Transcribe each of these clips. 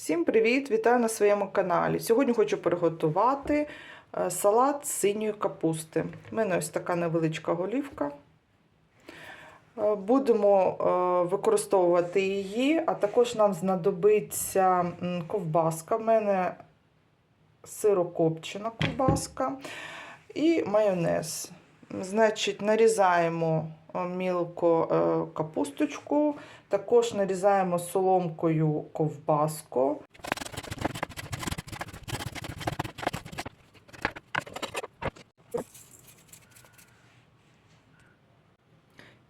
Всім привіт! Вітаю на своєму каналі. Сьогодні хочу приготувати е, салат з синьої капусти. У мене ось така невеличка голівка. Е, Будемо е, використовувати її, а також нам знадобиться ковбаска. В мене сирокопчена ковбаска і майонез. Значить, нарізаємо е, мілко е, капусточку, також нарізаємо соломкою ковбаску.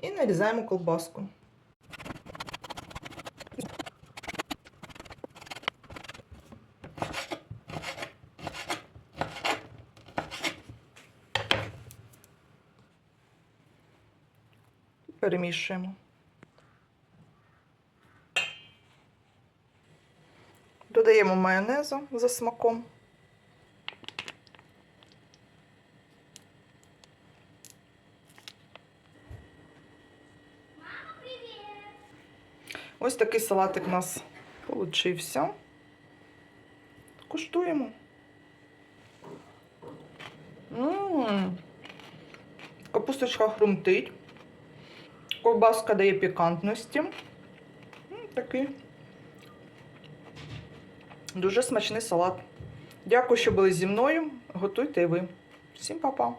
І нарізаємо ковбаску. Перемішуємо. Додаємо майонезу за смаком. Ось такий салатик у нас получився. Куштуємо. М-м-м. Капусточка хрумтить. Ковбаска дає пікантності. Такий дуже смачний салат. Дякую, що були зі мною. Готуйте і ви. Всім па-па!